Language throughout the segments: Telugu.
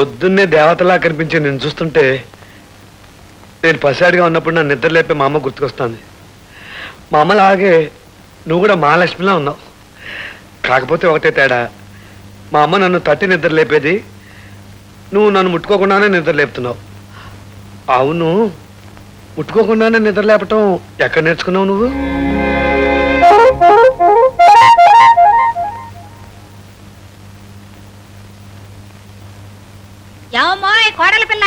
పొద్దున్నే దేవతలా కనిపించే నేను చూస్తుంటే నేను పసివాడిగా ఉన్నప్పుడు నా నిద్ర లేపే మా అమ్మ గుర్తుకొస్తుంది. మా అమ్మలాగే నువ్వు కూడా మహాలక్ష్మిలా ఉన్నావు. కాకపోతే ఒకటే తేడా మా అమ్మ నన్ను తట్టి నిద్ర లేపేది నువ్వు నన్ను ముట్టుకోకుండానే నిద్ర లేపుతున్నావు. అవును ముట్టుకోకుండానే నిద్ర లేపటం ఎక్కడ నేర్చుకున్నావు నువ్వు? ఏమోయ్ కోడల పిల్ల.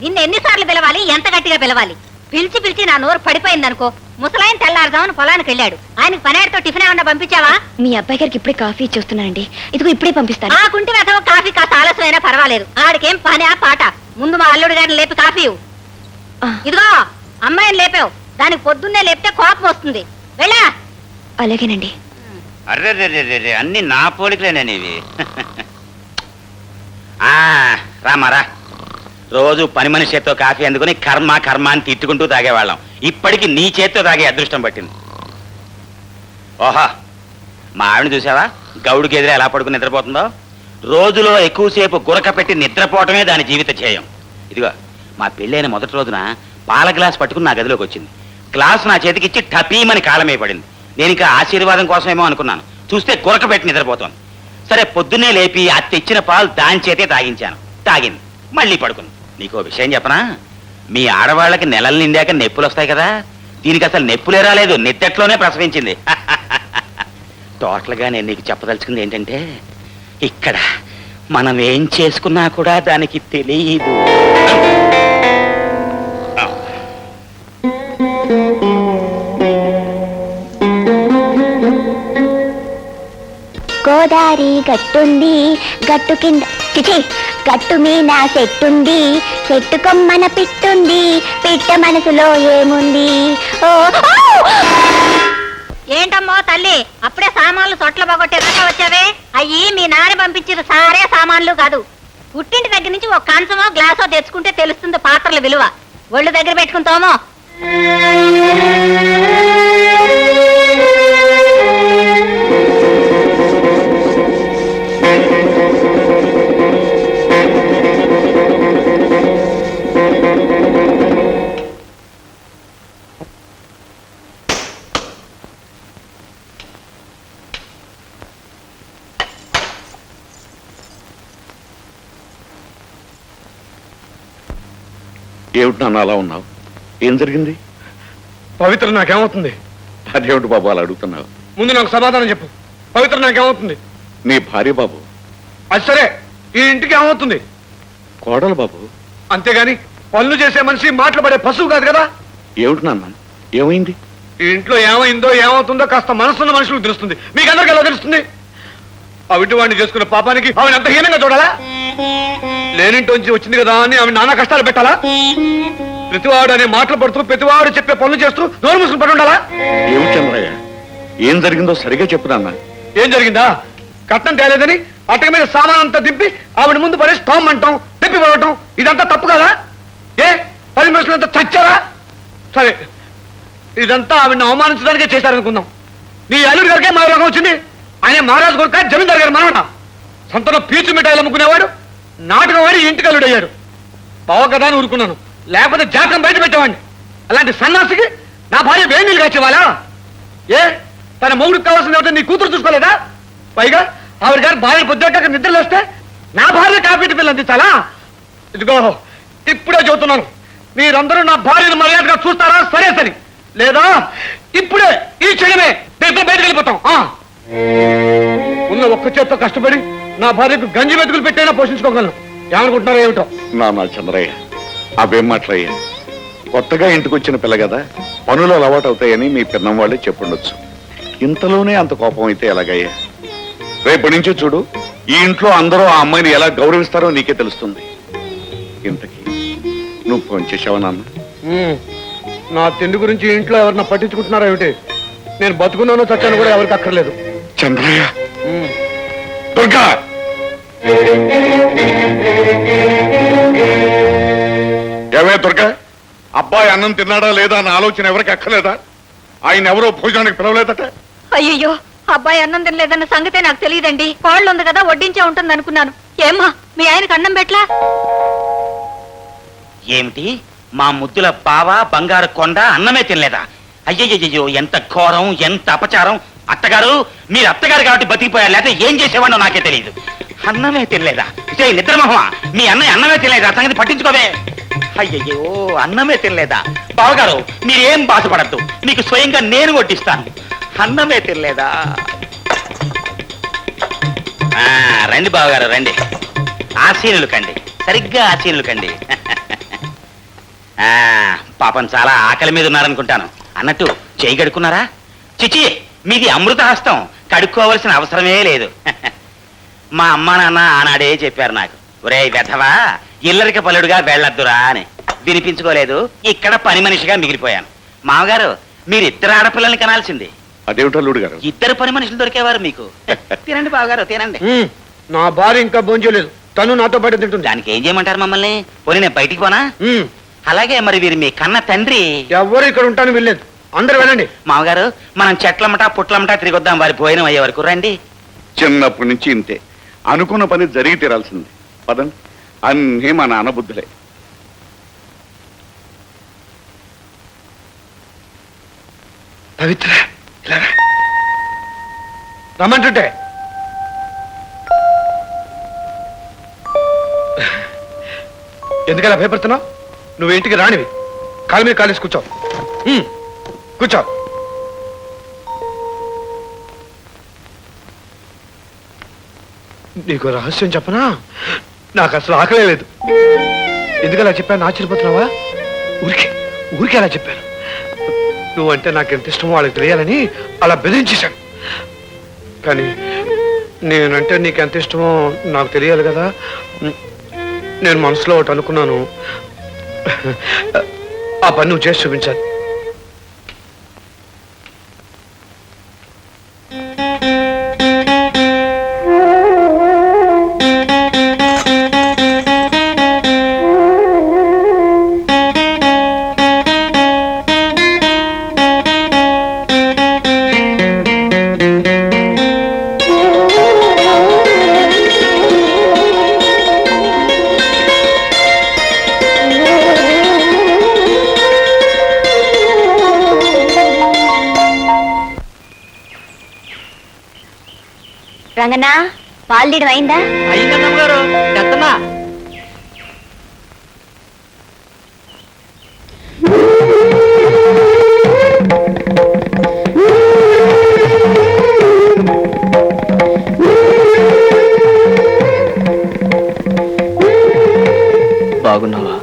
నిన్ను ఎన్నిసార్లు పిలవాలి ఎంత గట్టిగా పిలవాలి? పిలిచి పిలిచి నా నోరు పడిపోయిందనుకో ముసలాయన తెల్లారుదామని పొలానికి వెళ్ళాడు. ఆయనకు పనేరుతో టిఫిన్ ఏమన్నా పంపించావా? మీ అబ్బాయి గారికి ఇప్పుడే కాఫీ ఇచ్చేస్తున్నానండి. ఇదిగో ఇప్పుడే పంపిస్తాను. ఆ కుంటి వెతవ కాఫీ కాస్త ఆలస్యమైనా పర్వాలేదు. ఆడికేం పని ఆ పాట. ముందు మా అల్లుడు గారిని లేపి కాఫీ ఇవ్వు. ఆ, ఇదిగో అమ్మాయిని లేపావు. దానికి పొద్దున్నే లేపితే కోపం వస్తుంది. వెళ్ళా. అలాగేనండి. అర్రే అన్ని నా పోలికలేనని ఆ రామారా రోజు పని మనిషి చేత్తో కాఫీ అందుకుని కర్మ కర్మ అని తిట్టుకుంటూ తాగేవాళ్ళం. ఇప్పటికి నీ చేత్తో తాగే అదృష్టం పట్టింది. ఓహా మా ఆవిడ చూసావా? గౌడికి ఎదురు ఎలా పడుకుని నిద్రపోతుందో? రోజులో ఎక్కువసేపు గురక పెట్టి నిద్రపోవటమే దాని జీవిత ధ్యేయం. ఇదిగో మా పెళ్ళైన మొదటి రోజున పాల గ్లాస్ పట్టుకుని నా గదిలోకి వచ్చింది. గ్లాస్ నా చేతికి ఇచ్చి టపీమని కాలమే పడింది. నేను ఇంకా ఆశీర్వాదం కోసమేమో అనుకున్నాను. చూస్తే గురక పెట్టి నిద్రపోతాను సరే పొద్దున్నే లేపి ఆ తెచ్చిన పాలు దాని చేతే తాగించాను. తాగింది. మళ్ళీ పడుకుంది. నీకో విషయం చెప్పనా? మీ ఆడవాళ్ళకి నెలలు నిండాక నొప్పులు వస్తాయి కదా? దీనికి అసలు నొప్పులే రాలేదు నెత్తట్లోనే ప్రసవించింది. టోటల్గా నేను నీకు చెప్పదలుచుకుంది ఏంటంటే ఇక్కడ మనం ఏం చేసుకున్నా కూడా దానికి తెలియదు గోదారి గట్టుంది గట్టు కింద చిచి! గట్టు మీద చెట్టుంది చెట్టు కొమ్మన పిట్టుంది పిట్ట మనసులో ఏముంది? ఓ! ఏంటమ్మో తల్లి అప్పుడే సామాన్లు సొట్ల పోగొట్టే దాకా వచ్చావే? అయ్యి మీ నాన్న పంపించిన సారే సామాన్లు కాదు. పుట్టింటి దగ్గర నుంచి ఒక కంచమో గ్లాసో తెచ్చుకుంటే తెలుస్తుంది పాత్రల విలువ. ఒళ్ళు దగ్గర పెట్టుకుంటామో ఏమిటి నాన్న అలా ఉన్నావు? ఏం జరిగింది? పవిత్ర నాకేమవుతుంది? అదేమిటి బాబు అలా అడుగుతున్నావు. ముందు నాకు సమాధానం చెప్పు. పవిత్ర నాకేమవుతుంది? నీ భార్య బాబు. అది సరే ఈ ఇంటికి ఏమవుతుంది? కోడలు బాబు. అంతేగాని పనులు చేసే మనిషి మాటలు పడే పశువు కాదు కదా? ఏమిటి నాన్న? ఏమైంది? ఈ ఇంట్లో ఏమైందో ఏమవుతుందో కాస్త మనసున్న మనుషులకు తెలుస్తుంది. మీకు అందరికీ ఎలా తెలుస్తుంది? అవిటి వాడిని చేసుకున్న పాపానికి ఆవిడ అంత హీనంగా చూడాలా? లేనింటోంచి వచ్చింది కదా అని ఆవిడ నానా కష్టాలు పెట్టాలా? ప్రతివాడు అనే మాటలు పడుతూ ప్రతివాడు చెప్పే పనులు చేస్తూ నోరు మూసుకుని పడి ఉండాలా? ఏమిటి చంద్రయ్య? ఏం జరిగిందో సరిగా చెప్పు నాన్న. ఏం జరిగిందా? కట్నం తేలేదని అటక మీద సామాన్ అంతా దింపి ఆవిడ ముందు పడేసి టామ్ అంటాం తిప్పి పడవటం ఇదంతా తప్పు కదా? ఏ? పది మనుషులంతా చచ్చారా? సరే ఇదంతా ఆవిడని అవమానించడానికే చేశారనుకుందాం. నీ అల్లుడి గారికే మా రోగం వచ్చింది. ఆయన మహారాజు కొడుక జమీందార్ గారు మనవట. సొంతలో పీచు మిఠాయిలు అమ్ముకునేవాడు ఇంటికి అల్లుడు బావ కదా అని ఊరుకున్నాను. లేకపోతే జాతకం బయట పెట్టేవాడిని. అలాంటి సన్నాసికి నా భార్య వేణీలు నీళ్ళు కాచేవాలా? ఏ? తన మొగుడికి కావాల్సిన ఏమిటో? నీ కూతురు చూసుకోలేదా? పైగా ఆవిడ గారు భార్య పొద్దుట నిద్రలు వస్తే నా భార్య కాఫీ పిల్లలు అందించాలా? ఇదిగో ఇప్పుడే చెబుతున్నాను. మీరందరూ నా భార్యను మర్యాదగా చూస్తారా? సరే సరే. లేదా ఇప్పుడే ఈ క్షణమే దీంతో బయటకు వెళ్ళిపోతాం. ఆ. ఉన్న ఒక్క చేత్తో కష్టపడి నా భార్యకు గంజి వెతుకులు పెట్టైనా పోషించుకోగలను. ఏమనుకుంటున్నారో ఏమిటో? నాన్న చంద్రయ్య అవేం మాట్లాయ్యా కొత్తగా ఇంటికి వచ్చిన పిల్ల కదా పనులు అలవాటు అవుతాయని మీ పిన్నం వాళ్ళే చెప్పుండొచ్చు. ఇంతలోనే అంత కోపం అయితే ఎలాగయ్యా? రేపటి నుంచి చూడు ఈ ఇంట్లో అందరూ ఆ అమ్మాయిని ఎలా గౌరవిస్తారో నీకే తెలుస్తుంది. ఇంతకీ నువ్వు ఫోన్ చేసావా నాన్న? ఉమ్. నా తిండి గురించి ఇంట్లో ఎవరన్నా పట్టించుకుంటున్నారా ఏమిటి? నేను బతుకున్నానో చచ్చాను కూడా ఎవరికి అక్కర్లేదు. చంద్రయ్య ఉమ్. దుర్గా! ఏమే దుర్గా? అబ్బాయి అన్నం తిన్నాడా లేదా అన్న ఆలోచన ఎవరికి అక్కర్లేదా? ఆయన ఎవరో భోజనానికి పిలవలేదట. అయ్యయ్యో అబ్బాయి అన్నం తినలేదన్న సంగతే నాకు తెలియదండి. కోళ్ళు ఉంది కదా వడ్డించే ఉంటుంది అనుకున్నాను ఏమ్మా మీ ఆయనకు అన్నం పెట్లా ఏమిటి? మా ముద్దుల బావ బంగారు కొండ అన్నమే తినలేదా? అయ్యయ్యో ఎంత ఘోరం ఎంత అపచారం. అత్తగారు మీరు అత్తగారు కాబట్టి బతికిపోయారు లేకపోతే ఏం చేసేవాడో నాకే తెలియదు. అన్నమే తినలేదా? ఇదే నిద్రమోహమా మీ అన్నయ్య అన్నమే తినలేదా? సంగతి పట్టించుకోవే. అయ్యయ్యో అన్నమే తినలేదా? బావగారు మీరేం బాధపడద్దు. మీకు స్వయంగా నేను కొట్టిస్తాను అన్నమే తినలేదా? ఆ, రండి బావగారు రండి. ఆశీనులు కండి. సరిగ్గా ఆశీనులు కండి. ఆ, పాపం చాలా ఆకలి మీద ఉన్నారనుకుంటాను. అన్నట్టు చేయి కడుక్కున్నారా? చిచి మీది అమృత హస్తం కడుక్కోవలసిన అవసరమే లేదు. మా అమ్మా నాన్న ఆనాడే చెప్పారు నాకు. ఒరే వెధవా ఇల్లరిక పలుడుగా వెళ్ళొద్దురా అని. వినిపించుకోలేదు ఇక్కడ పని మనిషిగా మిగిలిపోయాను. మామగారు మీరు ఇద్దరు ఆడపిల్లల్ని కనాల్సింది. అదేమిటి అల్లుడు గారు? ఇద్దరు పని మనుషులు దొరికేవారు మీకు. తినండి బావగారు తినండి. ఉమ్, నా భార్య ఇంకా భోంచలేదు తను నాతో పాటు తింటుంది. దానికి ఏం చేయమంటారు మమ్మల్ని? పోనీ నేను బయటికి పోనా? ఉమ్, అలాగే మరి వీరు మీ కన్న తండ్రి. ఎవ్వరు ఇక్కడ ఉంటాను వెళ్ళలేదు అందరు వెళ్ళండి. మామగారు మనం చెట్లమ్మటా పుట్లమ్మటా తిరిగొద్దాం. వారి భోజనం అయ్యే వరకు రండి. చిన్నప్పటి నుంచి ఇంతే. అనుకున్న పని జరిగి తీరాల్సింది. పదండి. అన్నీ మా నాన్న బుద్ధులే. పవిత్ర ఇలా రా. రమ్మంటుంటే. ఎందుకలా భయపడుతున్నావు? నువ్వు ఇంటికి రానివి. కాలు మీద కాలేసి కూర్చో. ఉమ్, కూర్చో. నీకు రహస్యం చెప్పనా? నాకు అసలు ఆకలే లేదు. ఎందుకలా చెప్పాను? ఆశ్చర్యపోతున్నావా? ఊరికే ఊరికే అలా చెప్పాను. నువ్వంటే నాకు ఎంత ఇష్టమో వాళ్ళకి తెలియాలని అలా బెదిరించేశాను కానీ నేనంటే నీకు ఎంత ఇష్టమో నాకు తెలియాలి కదా. నేను మనసులో ఒకటి అనుకున్నాను. ఆ పని నువ్వు చేసి చూపించాలి. తీయడం అయిందా? బాగున్నావా?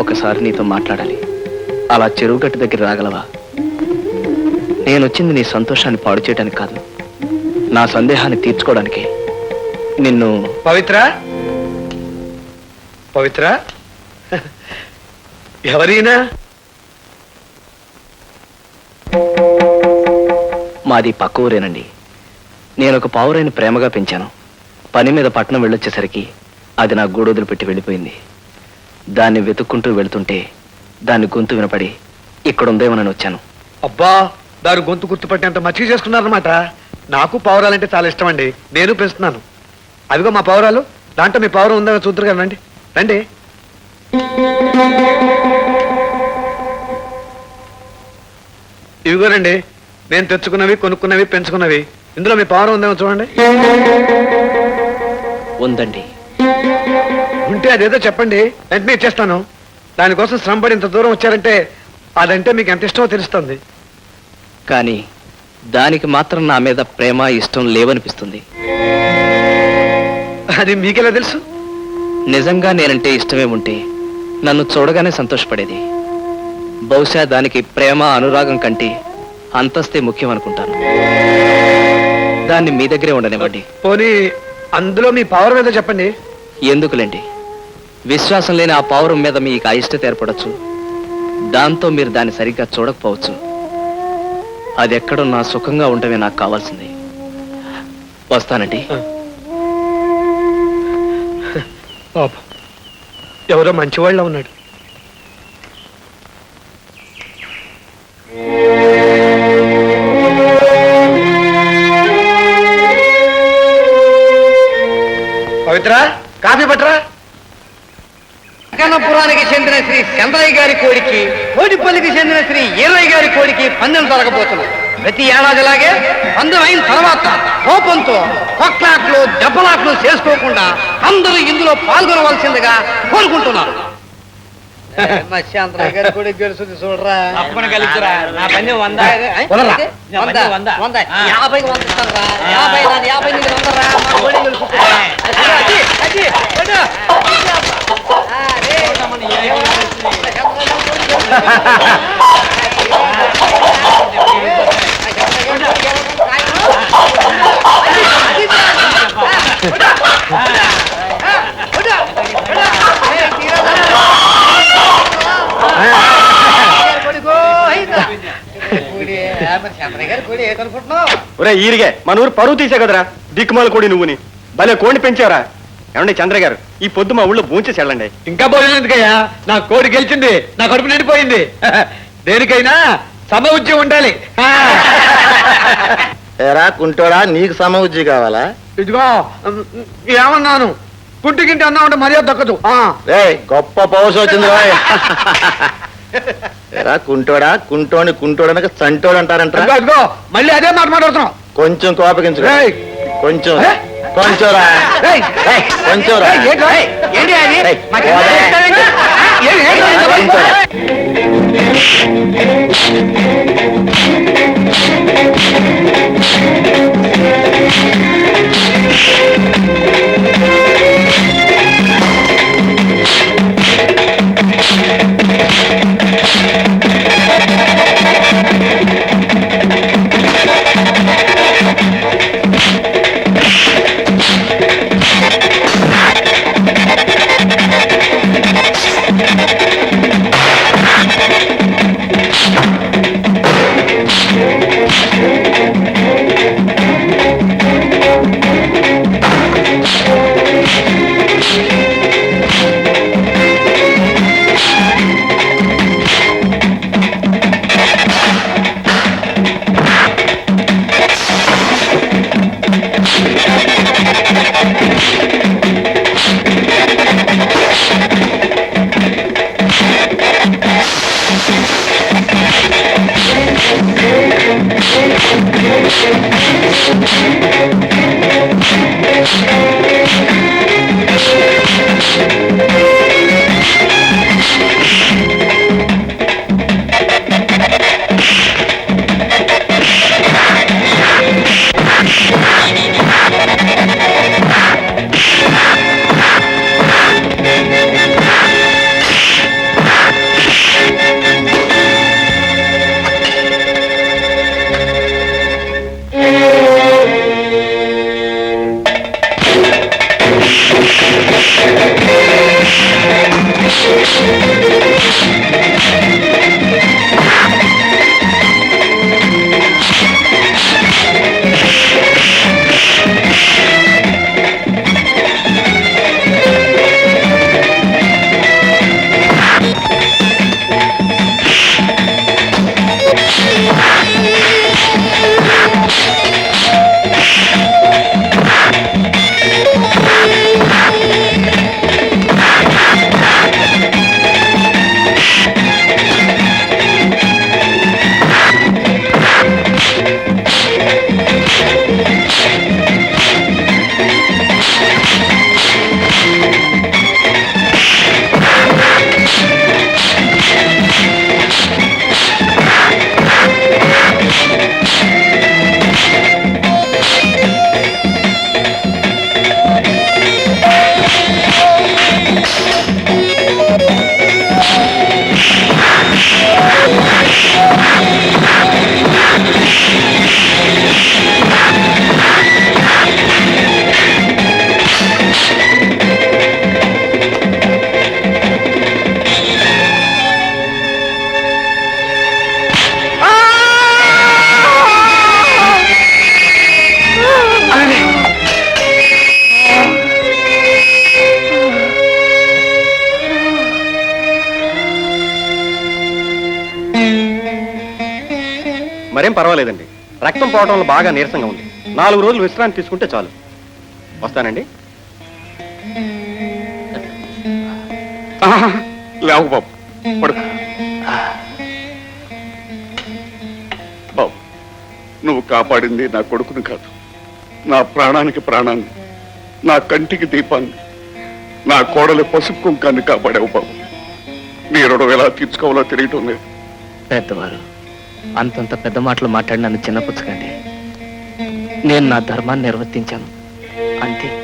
ఒకసారి నీతో మాట్లాడాలి. అలా చెరువు గట్టు దగ్గర రాగలవా? నేను వచ్చింది నీ సంతోషాన్ని పాడు చేయడానికి కాదు. నా సందేహాన్ని తీర్చుకోవడానికి నిన్ను పవిత్ర? పవిత్ర? ఎవరైనా? మాది పక్క ఊరేనండి. నేను ఒక పావురైన ప్రేమగా పెంచాను. పని మీద పట్నం వెళ్ళొచ్చేసరికి అది నా గూడొదులు పెట్టి వెళ్ళిపోయింది. దాన్ని వెతుక్కుంటూ వెళుతుంటే దాని గొంతు వినపడి ఇక్కడ ఉందేమోనని వచ్చాను. అబ్బా దాని గొంతు గుర్తుపట్టేంత మచ్చిక చేసుకున్నారనమాట నాకు పావురాలంటే చాలా ఇష్టం అండి నేను పెంచుతున్నాను. అదిగో మా పావురాలు. దాంట్లో మీ పావురం ఉందా చూద్దరు కదా రండి. రండి. ఇవిగోనండి నేను తెచ్చుకున్నవి కొనుక్కున్నవి పెంచుకున్నవి. ఇందులో మీ పావురం ఉందేమో చూడండి. ఉందండి. ఉంటే అదేదో చెప్పండి. వెంటనే ఇచ్చేస్తాను. దానికోసం శ్రమపడి ఇంత దూరం వచ్చారంటే అదంటే మీకు ఎంత ఇష్టమో తెలుస్తుంది. కానీ దానికి మాత్రం నా మీద ప్రేమ ఇష్టం లేవనిపిస్తుంది. అది మీకెలా తెలుసు? నిజంగా నేనంటే ఇష్టమే ఉంటే నన్ను చూడగానే సంతోషపడేది. బహుశా దానికి ప్రేమ అనురాగం కంటే అంతస్తే ముఖ్యం అనుకుంటాను. దాన్ని మీ దగ్గరే ఉండనివ్వండి. పోనీ అందులో మీ పావురం ఏదో చెప్పండి. ఎందుకులేండి? విశ్వాసం లేని ఆ పౌరం మీద మీకు అయిష్టత ఏర్పడచ్చు. దాంతో మీరు దాన్ని సరిగ్గా చూడకపోవచ్చు. అది ఎక్కడున్నా సుఖంగా ఉండమే నాకు కావాల్సింది. వస్తానండి. పాపం ఎవరో మంచివాళ్ళ ఉన్నాడు. పవిత్ర కాఫీ కన్నపురానికి చెందిన శ్రీ చంద్రయ్య గారి కోడికి కోడిపల్లికి చెందిన శ్రీ ఈరయ్య గారి కోడికి పందెం జరగబోతున్నాయి ప్రతి ఏడాదిలాగే పందెం అయిన తర్వాత కోపంతో కొట్లాట్లు దెబ్బలాట్లు చేసుకోకుండా అందరూ ఇందులో పాల్గొనవలసిందిగా కోరుకుంటున్నారు చంద్రయ్య గారి కోడికి గెలుస్తుంది చూడరా తప్పకుండా గెలుస్తురా. నా పందెం వంద. వదలరా. నా పందెం వంద. వంద. ఆ. యాభైకి వంద ఇస్తానురా. యాభై నాది, యాభై నీది వందరా. మా కోడి గెలుస్తుంది. అది, అది, అది, కొట్టు. ఆ, రే. ఒరే ఈరిగే మన ఊరు పరువు తీసే కదరా? దిక్కుమాల కోడి నువ్వుని. భలే కోడిని పెంచారా ఏమండి చంద్ర గారు? ఈ పొద్దు మా ఊళ్ళో భూంచేసి వెళ్ళండి. ఇంకా భోజనం ఎందుకయ్యా? నా కోడి గెలిచింది నా కడుపు నిండిపోయింది. దేనికైనా సమ ఉద్యోగం ఉండాలి. ఏరా కుంటోడా నీకు సమవుజ్జి కావాలా? ఇదిగో ఏమన్నాను? కుంటికింటి అన్నా ఉంటే మర్యాద దక్కదు. ఆ. రే గొప్ప పౌరుషం వచ్చింది రోయ్. ఏరా కుంటోడా కుంటోని కుంటోడనక చంటోడు అంటారంట ఇదిగో ఇదిగో మళ్ళీ అదే మాట మాట్లాడుతున్నావు. కొంచెం కోపగించు. రేయ్. కొంచెం. ఏ? కొంచెం రా. రేయ్, రేయ్, కొంచెం రా. రేయ్, ఏంటి అది? కొంచెం పర్వాలేదండి. రక్తం పోవడం వల్ల బాగా నీరసంగా ఉంది. నాలుగు రోజులు విశ్రాంతి తీసుకుంటే చాలు. వస్తానండి. ఆహా, లేవు బాబు. పడుకో. బాబు నువ్వు కాపాడింది నా కొడుకుని కాదు. నా ప్రాణానికి ప్రాణాన్ని నా కంటికి దీపాన్ని నా కోడలి పసుపు కుంకాన్ని కాపాడావు బాబు. నీ రుణం ఎలా తీర్చుకోవాలో తెలియటం లేదు. పెద్దవారు అంతంత పెద్ద మాటలు మాట్లాడి నన్ను చిన్నపుచ్చకండి. నేను నా ధర్మాన్ని నిర్వర్తించాను. అంతే.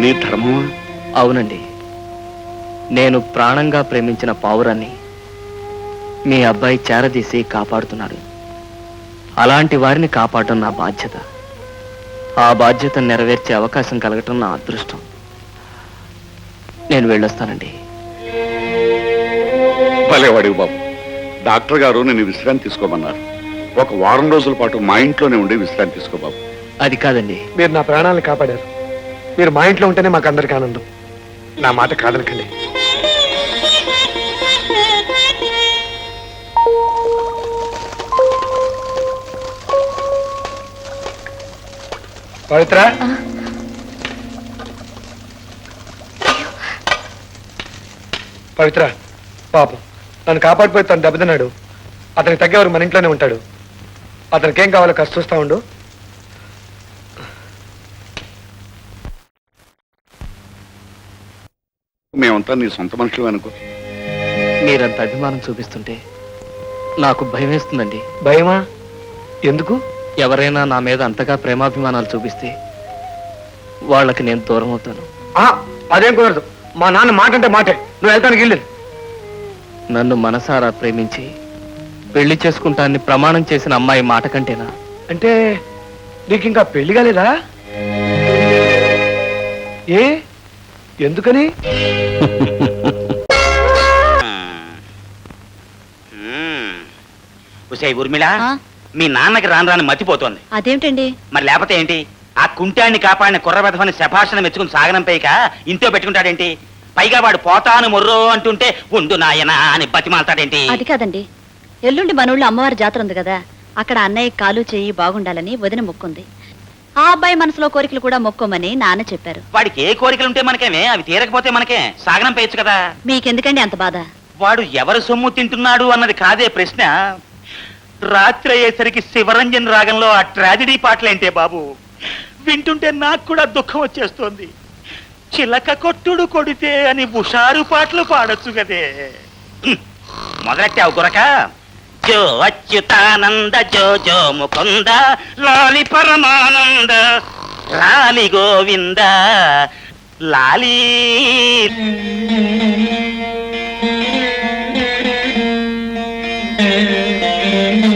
నీ ధర్మమా? అవునండి. నేను ప్రాణంగా ప్రేమించిన పావురాన్ని మీ అబ్బాయి చేరదీసి కాపాడుతున్నాడు. అలాంటి వారిని కాపాడటం నా బాధ్యత. ఆ బాధ్యతను నెరవేర్చే అవకాశం కలగటం నా అదృష్టం. నేను వెళ్ళొస్తానండి. భలేవాడివి బాబు. డాక్టర్ గారు నేను విశ్రాంతి తీసుకోమన్నారు. ఒక వారం రోజుల పాటు మా ఇంట్లోనే ఉండి విశ్రాంతి తీసుకో బాబు. అది కాదండి. మీరు నా ప్రాణాలను కాపాడారు. మీరు మా ఇంట్లో ఉంటేనే మాకు అందరికీ ఆనందం. నా మాట కాదనకండి. పవిత్ర? పవిత్ర పాపం. నన్ను కాపాడిపోయి తను దెబ్బతిన్నాడు. అతనికి తగ్గేవారు మన ఇంట్లోనే ఉంటాడు. అతనికి ఏం కావాలో కష్ట చూస్తా ఉండు. మేమంతా నీ సొంత మనుషులు అనుకో. మీరంత అభిమానం చూపిస్తుంటే నాకు భయం వేస్తుందండి. భయమా? ఎందుకు? ఎవరైనా నా మీద అంతగా ప్రేమాభిమానాలు చూపిస్తే వాళ్ళకి నేను దూరం అవుతాను. ఆ, అదేం కుదరదు. మా నాన్న మాట అంటే మాటే. నువ్వు వెళ్తానికి వెళ్ళలేదు నన్ను మనసారా ప్రేమించి పెళ్ళి చేసుకుంటానని ప్రమాణం చేసిన అమ్మాయి మాట కంటేనా? అంటే నీకు ఇంకా పెళ్ళి కాలేదా? ఏ? ఎందుకని? ఉసే ఊర్మిళ ఆ? మీ నాన్నకి రాను రాని మతిపోతోంది. అదేమిటండి? మరి లేకపోతే ఏంటి? ఆ కుంటాన్ని కాపాడిన కుర్రబెదవని శభాషణ మెచ్చుకుని సాగనంపేయక ఇంట్లో పెట్టుకుంటాడేంటి? పైగా వాడు పోతాను మొర్రో అంటుంటే ఉండు నాయనా అని బతిమాలతాడేంటి? అది కాదండి. ఎల్లుండి మనూళ్ళో అమ్మవారి జాతర ఉంది కదా అక్కడ అన్నయ్య కాలు చెయ్యి బాగుండాలని వదిన మొక్కుంది. ఆ అబ్బాయి మనసులో కోరికలు కూడా మొక్కోమని నాన్న చెప్పారు. వాడికి ఏ కోరికలు ఉంటే మనకేమే? అవి తీరకపోతే మనకే సాగనం పేయచ్చు కదా. మీకెందుకండి అంత బాధ? వాడు ఎవరు సొమ్ము తింటున్నాడు అన్నది కాదే ప్రశ్న. రాత్రి అయ్యేసరికి శివరంజన్ రాగంలో ఆ ట్రాజడీ పాటలేంటే బాబు? వింటుంటే నాకు కూడా దుఃఖం వచ్చేస్తోంది. చిలక కొట్టుడు కొడితే అని హుషారు పాటలు పాడొచ్చు కదే మొదలెట్టావు గురక? జో అచ్యుతానంద జో జో ముకుంద లాలి పరమానంద లాలి గోవింద లాలి